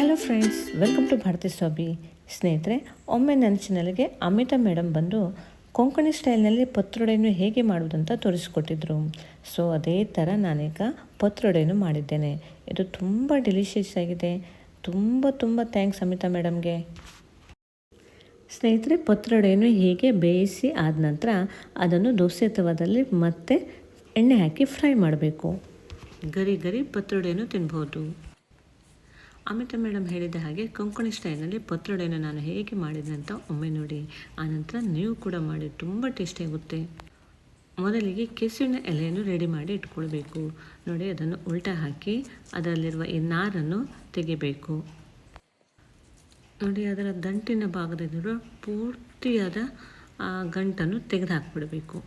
Hello friends welcome to Bharathi Swami ಸ್ನೇಹಿತರೆ ಒಮ್ಮೆ ನನ್ನ ಚಾನಲ್ಗೆ ಅಮಿತಾ ಮೇಡಮ್ ಬಂದು ಕೊಂಕಣಿ ಸ್ಟೈಲ್ನಲ್ಲಿ ಪತ್ರೊಡೆಯನ್ನು ಹೇಗೆ ಮಾಡುವುದಂತ ತೋರಿಸಿಕೊಟ್ಟಿದ್ರು. ಸೊ ಅದೇ ಥರ ನಾನೀಗ ಪತ್ರೊಡೆಯನ್ನು ಮಾಡಿದ್ದೇನೆ. ಇದು ತುಂಬ ಡೆಲಿಷಿಯಸ್ ಆಗಿದೆ. ತುಂಬ ತುಂಬ ಥ್ಯಾಂಕ್ಸ್ ಅಮಿತಾ ಮೇಡಮ್ಗೆ ಸ್ನೇಹಿತರೆ ಪತ್ರೊಡೆಯನ್ನು ಹೇಗೆ ಬೇಯಿಸಿ ಆದ ನಂತರ ಅದನ್ನು ದೋಸೆ ತವದಲ್ಲಿ ಮತ್ತೆ ಎಣ್ಣೆ ಹಾಕಿ ಫ್ರೈ ಮಾಡಬೇಕು. ಗರಿ ಗರಿ ಪತ್ರೊಡೆಯನ್ನು ತಿನ್ಬೋದು. ಅಮಿತಾ ಮೇಡಮ್ ಹೇಳಿದ ಹಾಗೆ ಕೊಂಕಣಿ ಸ್ಟೈಲ್ನಲ್ಲಿ ಪತ್ರೊಡೆಯನ್ನು ನಾನು ಹೇಗೆ ಮಾಡಿದೆ ಅಂತ ಒಮ್ಮೆ ನೋಡಿ. ಆನಂತರ ನೀವು ಕೂಡ ಮಾಡಿ, ತುಂಬ ಟೇಸ್ಟಿಯಾಗುತ್ತೆ ಮೊದಲಿಗೆ ಕೆಸುವಿನ ಎಲೆಯನ್ನು ರೆಡಿ ಮಾಡಿ ಇಟ್ಕೊಳ್ಬೇಕು. ನೋಡಿ, ಅದನ್ನು ಉಲ್ಟಾ ಹಾಕಿ ಅದರಲ್ಲಿರುವ ಈ ನಾರನ್ನು ತೆಗಿಬೇಕು ನೋಡಿ, ಅದರ ದಂಟಿನ ಭಾಗದಲ್ಲಿರುವ ಪೂರ್ತಿಯಾದ ಗಂಟನ್ನು ತೆಗೆದು ಹಾಕಿಬಿಡಬೇಕು.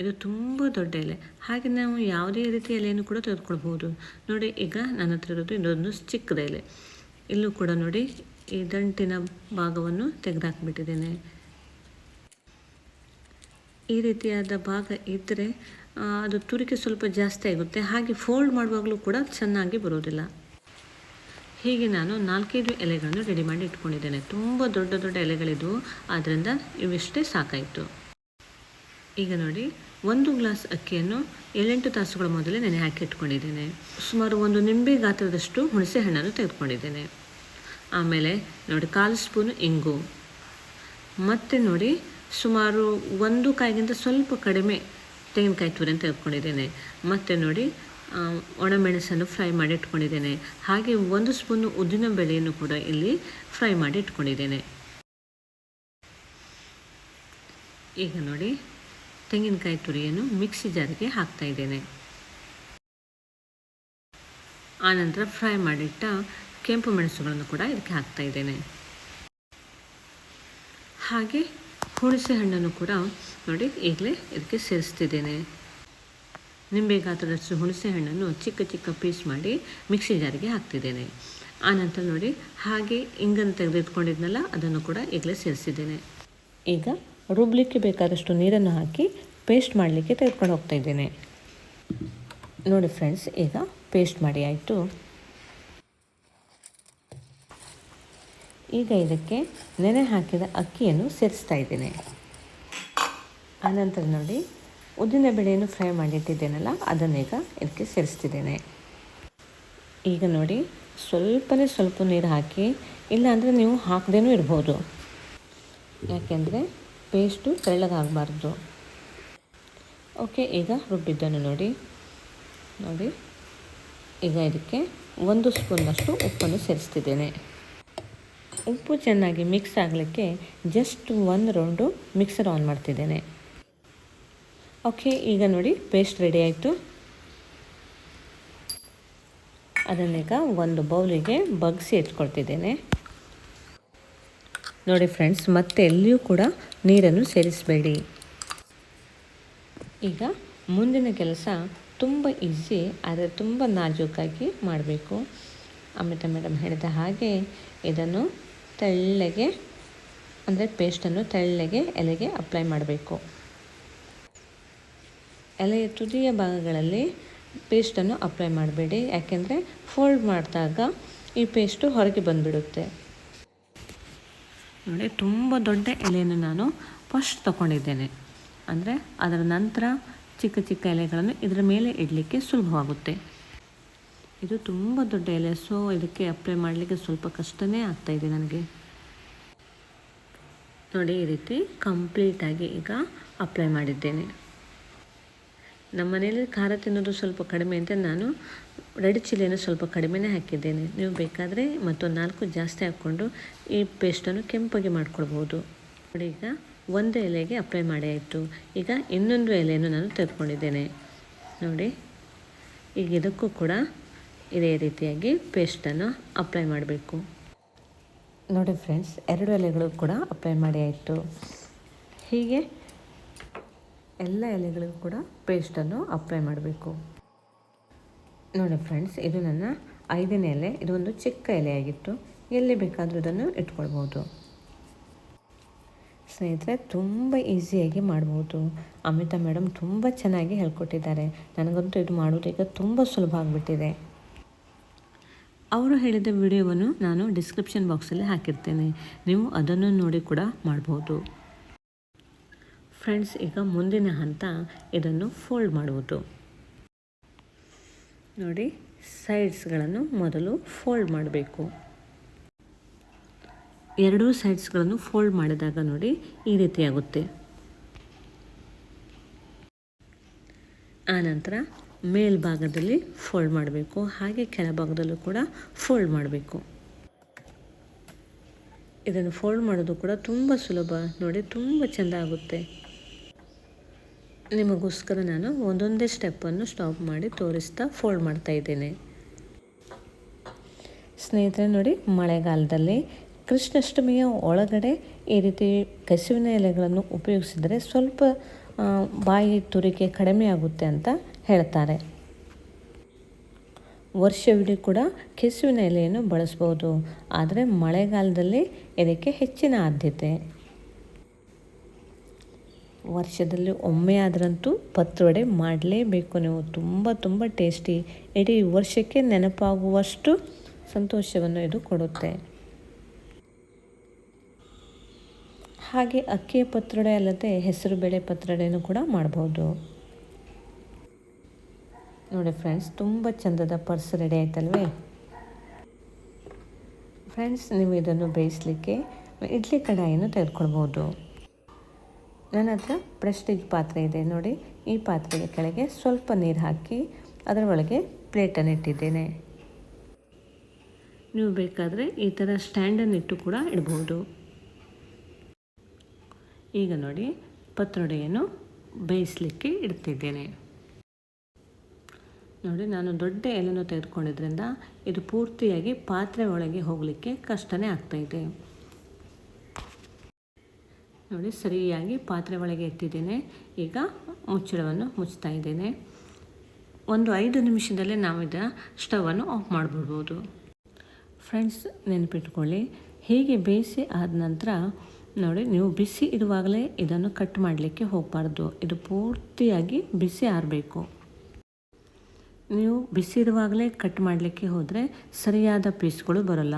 ಇದು ತುಂಬ ದೊಡ್ಡ ಎಲೆ. ಹಾಗೆ ನಾವು ಯಾವುದೇ ರೀತಿ ಎಲೆಯನ್ನು ಕೂಡ ತೆಗೆದುಕೊಳ್ಬೋದು ನೋಡಿ, ಈಗ ನನ್ನ ಹತ್ರ ಇರೋದು ಇನ್ನೊಂದು ಚಿಕ್ಕದ ಎಲೆ. ಇಲ್ಲೂ ಕೂಡ ನೋಡಿ, ಈ ದಂಟಿನ ಭಾಗವನ್ನು ತೆಗೆದಾಕ್ಬಿಟ್ಟಿದ್ದೇನೆ. ಈ ರೀತಿಯಾದ ಭಾಗ ಇದ್ದರೆ ಅದು ತುರಿಕೆ ಸ್ವಲ್ಪ ಜಾಸ್ತಿ ಆಗುತ್ತೆ. ಹಾಗೆ ಫೋಲ್ಡ್ ಮಾಡುವಾಗಲೂ ಕೂಡ ಚೆನ್ನಾಗಿ ಬರೋದಿಲ್ಲ. ಹೀಗೆ ನಾನು ನಾಲ್ಕೈದು ಎಲೆಗಳನ್ನು ರೆಡಿ ಮಾಡಿ ಇಟ್ಕೊಂಡಿದ್ದೇನೆ. ತುಂಬ ದೊಡ್ಡ ದೊಡ್ಡ ಎಲೆಗಳಿದ್ವು ಆದ್ದರಿಂದ ಇವಿಷ್ಟೇ ಸಾಕಾಯಿತು. ಈಗ ನೋಡಿ, ಒಂದು ಗ್ಲಾಸ್ ಅಕ್ಕಿಯನ್ನು ಏಳೆಂಟು ತಾಸುಗಳ ಮೊದಲೇ ನೆನೆ ಹಾಕಿ ಇಟ್ಕೊಂಡಿದ್ದೇನೆ. ಸುಮಾರು ಒಂದು ನಿಂಬೆ ಗಾತ್ರದಷ್ಟು ಹುಣಸೆ ಹಣ್ಣನ್ನು ತೆಗೆದುಕೊಂಡಿದ್ದೇನೆ. ಆಮೇಲೆ ನೋಡಿ, ಕಾಲು ಸ್ಪೂನು ಇಂಗು. ಮತ್ತು ನೋಡಿ, ಸುಮಾರು ಒಂದು ಕಾಯಿಗಿಂತ ಸ್ವಲ್ಪ ಕಡಿಮೆ ತೆಂಗಿನಕಾಯಿ ತುರಿಯನ್ನು ತೆಗೆದುಕೊಂಡಿದ್ದೇನೆ. ಮತ್ತು ನೋಡಿ ಒಣಮೆಣಸನ್ನು ಫ್ರೈ ಮಾಡಿ ಇಟ್ಕೊಂಡಿದ್ದೇನೆ. ಹಾಗೆ ಒಂದು ಸ್ಪೂನು ಉದ್ದಿನ ಬೇಳೆಯನ್ನು ಕೂಡ ಇಲ್ಲಿ ಫ್ರೈ ಮಾಡಿ ಇಟ್ಕೊಂಡಿದ್ದೇನೆ. ಈಗ ನೋಡಿ ತೆಂಗಿನಕಾಯಿ ತುರಿಯನ್ನು ಮಿಕ್ಸಿ ಜಾರಿಗೆ ಹಾಕ್ತಾ ಇದ್ದೇನೆ. ಆನಂತರ ಫ್ರೈ ಮಾಡಿಟ್ಟ ಕೆಂಪು ಮೆಣಸುಗಳನ್ನು ಕೂಡ ಇದಕ್ಕೆ ಹಾಕ್ತಾ ಇದ್ದೇನೆ. ಹಾಗೆ ಹುಣಸೆ ಹಣ್ಣನ್ನು ಕೂಡ ನೋಡಿ ಈಗಲೇ ಇದಕ್ಕೆ ಸೇರಿಸ್ತಿದ್ದೇನೆ. ನಿಂಬೆ ಗಾತ್ರದಷ್ಟು ಹುಣಸೆ ಹಣ್ಣನ್ನು ಚಿಕ್ಕ ಚಿಕ್ಕ ಪೀಸ್ ಮಾಡಿ ಮಿಕ್ಸಿ ಜಾರಿಗೆ ಹಾಕ್ತಿದ್ದೇನೆ. ಆನಂತರ ನೋಡಿ ಹಾಗೆ ಇಂಗನ್ನು ತೆಗೆದಿಟ್ಕೊಂಡಿದ್ನಲ್ಲ ಅದನ್ನು ಕೂಡ ಈಗಲೇ ಸೇರಿಸಿದ್ದೇನೆ. ಈಗ ರುಬ್ಲಿಕ್ಕೆ ಬೇಕಾದಷ್ಟು ನೀರನ್ನು ಹಾಕಿ ಪೇಸ್ಟ್ ಮಾಡಲಿಕ್ಕೆ ತೆಗೆದುಕೊಂಡು ಹೋಗ್ತಾ ಇದ್ದೇನೆ. ನೋಡಿ ಫ್ರೆಂಡ್ಸ್ ಈಗ ಪೇಸ್ಟ್ ಮಾಡಿ ಆಯಿತು. ಈಗ ಇದಕ್ಕೆ ನೆನೆ ಹಾಕಿದ ಅಕ್ಕಿಯನ್ನು ಸೇರಿಸ್ತಾ ಇದ್ದೇನೆ. ಆನಂತರ ನೋಡಿ, ಉದ್ದಿನ ಬೇಳೆಯನ್ನು ಫ್ರೈ ಮಾಡಿಟ್ಟಿದ್ದೇನಲ್ಲ ಅದನ್ನೀಗ ಇದಕ್ಕೆ ಸೇರಿಸ್ತಿದ್ದೇನೆ. ಈಗ ನೋಡಿ, ಸ್ವಲ್ಪನೇ ಸ್ವಲ್ಪ ನೀರು ಹಾಕಿ, ಇಲ್ಲಾಂದರೆ ನೀವು ಹಾಕದೇನೂ ಇರ್ಬೋದು. ಯಾಕೆಂದರೆ ಪೇಸ್ಟು ತೆಳ್ಳಗಾಗಬಾರ್ದು. ಓಕೆ, ಈಗ ರುಬ್ಬಿದ್ದನ್ನು ನೋಡಿ. ನೋಡಿ. ಈಗ ಇದಕ್ಕೆ ಒಂದು ಸ್ಪೂನ್ನಷ್ಟು ಉಪ್ಪನ್ನು ಸೇರಿಸ್ತಿದ್ದೇನೆ. ಉಪ್ಪು ಚೆನ್ನಾಗಿ ಮಿಕ್ಸ್ ಆಗಲಿಕ್ಕೆ ಜಸ್ಟ್ ಒಂದು ರೌಂಡು ಮಿಕ್ಸರ್ ಆನ್ ಮಾಡ್ತಿದ್ದೇನೆ. ಓಕೆ, ಈಗ ನೋಡಿ, ಪೇಸ್ಟ್ ರೆಡಿ ಆಯಿತು. ಅದನ್ನೀಗ ಒಂದು ಬೌಲಿಗೆ ಬಗ್ಸಿ ಎತ್ಕೊಳ್ತಿದ್ದೇನೆ. ನೋಡಿ ಫ್ರೆಂಡ್ಸ್ ಮತ್ತೆ ಎಲ್ಲಿಯೂ ಕೂಡ ನೀರನ್ನು ಸೇರಿಸಬೇಡಿ. ಈಗ ಮುಂದಿನ ಕೆಲಸ ತುಂಬ ಈಸಿ ಆದರೆ ತುಂಬ ನಾಜೂಕಾಗಿ ಮಾಡಬೇಕು. ಅಮಿತಾ ಮೇಡಮ್ ಹೇಳಿದ ಹಾಗೆ ಇದನ್ನು ತೆಳ್ಳಗೆ, ಅಂದರೆ ಪೇಸ್ಟನ್ನು ತೆಳ್ಳಗೆ ಎಲೆಗೆ ಅಪ್ಲೈ ಮಾಡಬೇಕು. ಎಲೆಯ ತುದಿಯ ಭಾಗಗಳಲ್ಲಿ ಪೇಸ್ಟನ್ನು ಅಪ್ಲೈ ಮಾಡಬೇಡಿ. ಯಾಕೆಂದರೆ ಫೋಲ್ಡ್ ಮಾಡಿದಾಗ ಈ ಪೇಸ್ಟು ಹೊರಗೆ ಬಂದುಬಿಡುತ್ತೆ. ನೋಡಿ, ತುಂಬ ದೊಡ್ಡ ಎಲೆಯನ್ನು ನಾನು ಫಸ್ಟ್ ತಗೊಂಡಿದ್ದೇನೆ. ಅಂದರೆ ಅದರ ನಂತರ ಚಿಕ್ಕ ಚಿಕ್ಕ ಎಲೆಗಳನ್ನು ಇದರ ಮೇಲೆ ಇಡಲಿಕ್ಕೆ ಸುಲಭವಾಗುತ್ತೆ. ಇದು ತುಂಬ ದೊಡ್ಡ ಎಲೆ ಸೊ ಇದಕ್ಕೆ ಅಪ್ಲೈ ಮಾಡಲಿಕ್ಕೆ ಸ್ವಲ್ಪ ಕಷ್ಟನೇ ಆಗ್ತಾಯಿದೆ ನನಗೆ. ನೋಡಿ, ಈ ರೀತಿ ಕಂಪ್ಲೀಟಾಗಿ ಈಗ ಅಪ್ಲೈ ಮಾಡಿದ್ದೇನೆ. ನಮ್ಮ ಮನೆಯಲ್ಲಿ ಖಾರ ತಿನ್ನೋದು ಸ್ವಲ್ಪ ಕಡಿಮೆ ಅಂತ ನಾನು ರೆಡ್ ಚಿಲ್ಲಿಯನ್ನು ಸ್ವಲ್ಪ ಕಡಿಮೆನೇ ಹಾಕಿದ್ದೇನೆ. ನೀವು ಬೇಕಾದರೆ ಮತ್ತೊಂದು ನಾಲ್ಕು ಜಾಸ್ತಿ ಹಾಕ್ಕೊಂಡು ಈ ಪೇಸ್ಟನ್ನು ಕೆಂಪಗೆ ಮಾಡ್ಕೊಳ್ಬೋದು ನೋಡಿ ಈಗ ಒಂದು ಎಲೆಗೆ ಅಪ್ಲೈ ಮಾಡಿ ಆಯಿತು. ಈಗ ಇನ್ನೊಂದು ಎಲೆಯನ್ನು ನಾನು ತೆಗೆದುಕೊಂಡಿದ್ದೇನೆ. ನೋಡಿ, ಈಗ ಇದಕ್ಕೂ ಕೂಡ ಇದೇ ರೀತಿಯಾಗಿ ಪೇಸ್ಟನ್ನು ಅಪ್ಲೈ ಮಾಡಬೇಕು. ನೋಡಿ ಫ್ರೆಂಡ್ಸ್, ಎರಡು ಎಲೆಗಳು ಕೂಡ ಅಪ್ಲೈ ಮಾಡಿ ಆಯಿತು. ಹೀಗೆ ಎಲ್ಲ ಎಲೆಗಳಿಗೂ ಕೂಡ ಪೇಸ್ಟನ್ನು ಅಪ್ಲೈ ಮಾಡಬೇಕು. ನೋಡಿ ಫ್ರೆಂಡ್ಸ್ ಇದು ನನ್ನ ಐದನೇ ಎಲೆ. ಇದು ಒಂದು ಚಿಕ್ಕ ಎಲೆಯಾಗಿತ್ತು. ಎಲ್ಲಿ ಬೇಕಾದರೂ ಇದನ್ನು ಇಟ್ಕೊಳ್ಬೋದು. ಸ್ನೇಹಿತರೆ, ತುಂಬ ಈಸಿಯಾಗಿ ಮಾಡ್ಬೋದು. ಅಮಿತಾ ಮೇಡಮ್ ತುಂಬ ಚೆನ್ನಾಗಿ ಹೇಳ್ಕೊಟ್ಟಿದ್ದಾರೆ ನನಗಂತೂ ಇದು ಮಾಡೋದು ಈಗ ತುಂಬ ಸುಲಭ ಆಗಿಬಿಟ್ಟಿದೆ. ಅವರು ಹೇಳಿದ ವಿಡಿಯೋವನ್ನು ನಾನು ಡಿಸ್ಕ್ರಿಪ್ಷನ್ ಬಾಕ್ಸಲ್ಲಿ ಹಾಕಿರ್ತೇನೆ. ನೀವು ಅದನ್ನು ನೋಡಿ ಕೂಡ ಮಾಡ್ಬೋದು. ಫ್ರೆಂಡ್ಸ್, ಈಗ ಮುಂದಿನ ಹಂತ ಇದನ್ನು ಫೋಲ್ಡ್ ಮಾಡುವುದು. ನೋಡಿ ಸೈಡ್ಸ್ಗಳನ್ನು ಮೊದಲು ಫೋಲ್ಡ್ ಮಾಡಬೇಕು. ಎರಡೂ ಸೈಡ್ಸ್ಗಳನ್ನು ಫೋಲ್ಡ್ ಮಾಡಿದಾಗ ನೋಡಿ, ಈ ರೀತಿ ಆಗುತ್ತೆ. ಆನಂತರ ಮೇಲ್ಭಾಗದಲ್ಲಿ ಫೋಲ್ಡ್ ಮಾಡಬೇಕು. ಹಾಗೆ ಕೆಳಭಾಗದಲ್ಲೂ ಕೂಡ ಫೋಲ್ಡ್ ಮಾಡಬೇಕು. ಇದನ್ನು ಫೋಲ್ಡ್ ಮಾಡೋದು ಕೂಡ ತುಂಬ ಸುಲಭ. ನೋಡಿ, ತುಂಬ ಚೆಂದ ಆಗುತ್ತೆ. ನಿಮಗೋಸ್ಕರ ನಾನು ಒಂದೊಂದೇ ಸ್ಟೆಪ್ಪನ್ನು ಸ್ಟಾಪ್ ಮಾಡಿ ತೋರಿಸ್ತಾ ಫೋಲ್ಡ್ ಮಾಡ್ತಾ ಇದ್ದೇನೆ. ಸ್ನೇಹಿತರೆ, ನೋಡಿ, ಮಳೆಗಾಲದಲ್ಲಿ ಕೃಷ್ಣಾಷ್ಟಮಿಯ ಒಳಗಡೆ ಈ ರೀತಿ ಕಸುವಿನ ಎಲೆಗಳನ್ನು ಉಪಯೋಗಿಸಿದರೆ ಸ್ವಲ್ಪ ಬಾಯಿ ತುರಿಕೆ ಕಡಿಮೆ ಆಗುತ್ತೆ ಅಂತ ಹೇಳ್ತಾರೆ. ವರ್ಷವಿಡೀ ಕೂಡ ಕೆಸುವಿನ ಎಲೆಯನ್ನು ಬಳಸ್ಬೋದು. ಆದರೆ ಮಳೆಗಾಲದಲ್ಲಿ ಇದಕ್ಕೆ ಹೆಚ್ಚಿನ ಆದ್ಯತೆ. ವರ್ಷದಲ್ಲಿ ಒಮ್ಮೆ ಆದ್ರಂತೂ ಪತ್ರೊಡೆ ಮಾಡಲೇಬೇಕು ನೀವು. ತುಂಬ ತುಂಬ ಟೇಸ್ಟಿ. ಇಡೀ ವರ್ಷಕ್ಕೆ ನೆನಪಾಗುವಷ್ಟು ಸಂತೋಷವನ್ನು ಇದು ಕೊಡುತ್ತೆ. ಹಾಗೆ ಅಕ್ಕಿಯ ಪತ್ರೊಡೆ ಅಲ್ಲದೆ ಹೆಸರು ಬೇಳೆ ಪತ್ರೊಡೆಯನ್ನು ಕೂಡ ಮಾಡ್ಬೋದು. ನೋಡಿ ಫ್ರೆಂಡ್ಸ್, ತುಂಬ ಚಂದದ ಪರ್ಸ್ ರೆಡಿ ಆಯ್ತಲ್ವೇ? ಫ್ರೆಂಡ್ಸ್, ನೀವು ಇದನ್ನು ಬೇಯಿಸಲಿಕ್ಕೆ ಇಡ್ಲಿ ಕಡಾಯಿಯನ್ನು ತೆಗೆದುಕೊಳ್ಬೋದು. ನನ್ನ ಹತ್ರ ಪ್ರೆಸ್ಟೀಜ್ ಪಾತ್ರೆ ಇದೆ ನೋಡಿ. ಈ ಪಾತ್ರೆಯ ಕೆಳಗೆ ಸ್ವಲ್ಪ ನೀರು ಹಾಕಿ ಅದರ ಒಳಗೆ ಪ್ಲೇಟನ್ನು ಇಟ್ಟಿದ್ದೇನೆ. ನೀವು ಬೇಕಾದರೆ ಈ ಥರ ಸ್ಟ್ಯಾಂಡನ್ನು ಇಟ್ಟು ಕೂಡ ಇಡ್ಬೋದು. ಈಗ ನೋಡಿ ಪತ್ರೊಡೆಯನ್ನು ಬೇಯಿಸಲಿಕ್ಕೆ ಇಡ್ತಿದ್ದೇನೆ. ನೋಡಿ, ನಾನು ದೊಡ್ಡ ಎಲೆಯನ್ನು ತೆಗೆದುಕೊಂಡಿದ್ದರಿಂದ ಇದು ಪೂರ್ತಿಯಾಗಿ ಪಾತ್ರೆ ಒಳಗೆ ಹೋಗಲಿಕ್ಕೆ ಕಷ್ಟನೇ ಆಗ್ತಾಯಿದೆ ನೋಡಿ, ಸರಿಯಾಗಿ ಪಾತ್ರೆ ಒಳಗೆ ಎತ್ತಿದ್ದೇನೆ. ಈಗ ಮುಚ್ಚಳವನ್ನು ಮುಚ್ತಾ ಇದ್ದೇನೆ. ಒಂದು ಐದು ನಿಮಿಷದಲ್ಲೇ ನಾವಿದ ಸ್ಟವನ್ನು ಆಫ್ ಮಾಡಿಬಿಡ್ಬೋದು. ಫ್ರೆಂಡ್ಸ್, ನೆನಪಿಟ್ಕೊಳ್ಳಿ, ಹೀಗೆ ಬೇಯಿಸಿ ಆದ ನಂತರ ನೋಡಿ, ನೀವು ಬಿಸಿ ಇರುವಾಗಲೇ ಇದನ್ನು ಕಟ್ ಮಾಡಲಿಕ್ಕೆ ಹೋಗಬಾರ್ದು. ಇದು ಪೂರ್ತಿಯಾಗಿ ಬಿಸಿ ಆರಬೇಕು. ನೀವು ಬಿಸಿ ಇರುವಾಗಲೇ ಕಟ್ ಮಾಡಲಿಕ್ಕೆ ಹೋದರೆ ಸರಿಯಾದ ಪೀಸ್ಗಳು ಬರೋಲ್ಲ.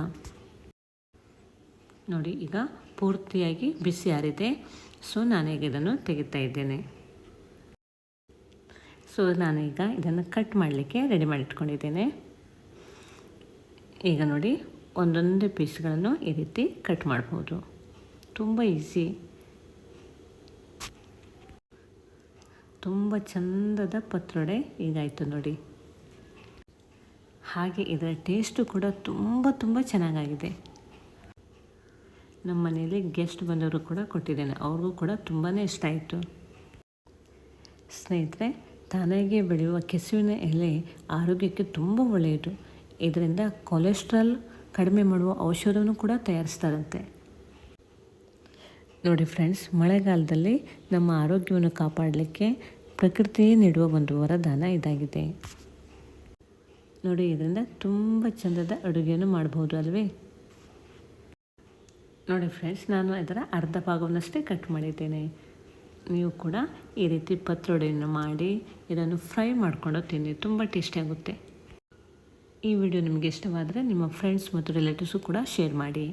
ನೋಡಿ, ಈಗ ಪೂರ್ತಿಯಾಗಿ ಬಿಸಿ ಆರಿದೆ ಸೊ ನಾನೀಗ ಇದನ್ನು ತೆಗಿತಾ ಇದ್ದೇನೆ. ಸೊ ನಾನೀಗ ಇದನ್ನು ಕಟ್ ಮಾಡಲಿಕ್ಕೆ ರೆಡಿ ಮಾಡಿಟ್ಕೊಂಡಿದ್ದೇನೆ. ಈಗ ನೋಡಿ, ಒಂದೊಂದೇ ಪೀಸ್ಗಳನ್ನು ಈ ರೀತಿ ಕಟ್ ಮಾಡ್ಬೋದು. ತುಂಬ ಈಸಿ ತುಂಬ ಚಂದದ ಪತ್ರೊಡೆ ಈಗಾಯಿತು ನೋಡಿ. ಹಾಗೆ ಇದರ ಟೇಸ್ಟು ಕೂಡ ತುಂಬ ತುಂಬ ಚೆನ್ನಾಗಾಗಿದೆ. ನಮ್ಮ ಮನೆಯಲ್ಲಿ ಗೆಸ್ಟ್ ಬಂದವರು ಕೂಡ ಕೊಟ್ಟಿದ್ದೇನೆ. ಅವ್ರಿಗೂ ಕೂಡ ತುಂಬಾ ಇಷ್ಟ ಆಯಿತು. ಸ್ನೇಹಿತರೆ, ತಾನಾಗೆ ಬೆಳೆಯುವ ಕೆಸುವಿನ ಎಲೆ ಆರೋಗ್ಯಕ್ಕೆ ತುಂಬ ಒಳ್ಳೆಯದು. ಇದರಿಂದ ಕೊಲೆಸ್ಟ್ರಾಲ್ ಕಡಿಮೆ ಮಾಡುವ ಔಷಧವನ್ನು ಕೂಡ ತಯಾರಿಸ್ತಾರಂತೆ. ನೋಡಿ ಫ್ರೆಂಡ್ಸ್ ಮಳೆಗಾಲದಲ್ಲಿ ನಮ್ಮ ಆರೋಗ್ಯವನ್ನು ಕಾಪಾಡಲಿಕ್ಕೆ ಪ್ರಕೃತಿಯೇ ನೀಡುವ ಒಂದು ವರದಾನ ಇದಾಗಿದೆ. ನೋಡಿ, ಇದರಿಂದ ತುಂಬ ಚಂದದ ಅಡುಗೆಯನ್ನು ಮಾಡಬಹುದು ಅಲ್ವೇ? ನೋಡಿ ಫ್ರೆಂಡ್ಸ್ ನಾನು ಇದರ ಅರ್ಧ ಭಾಗವನ್ನಷ್ಟೇ ಕಟ್ ಮಾಡಿದ್ದೇನೆ. ನೀವು ಕೂಡ ಈ ರೀತಿ ಪತ್ರೊಡೆಯನ್ನು ಮಾಡಿ ಇದನ್ನು ಫ್ರೈ ಮಾಡಿಕೊಂಡು ತಿನ್ನಿ, ತುಂಬ ಟೇಸ್ಟಿಯಾಗುತ್ತೆ ಈ ವಿಡಿಯೋ ನಿಮಗೆ ಇಷ್ಟವಾದರೆ ನಿಮ್ಮ ಫ್ರೆಂಡ್ಸ್ ಮತ್ತು ರಿಲೇಟಿವ್ಸು ಕೂಡ ಶೇರ್ ಮಾಡಿ.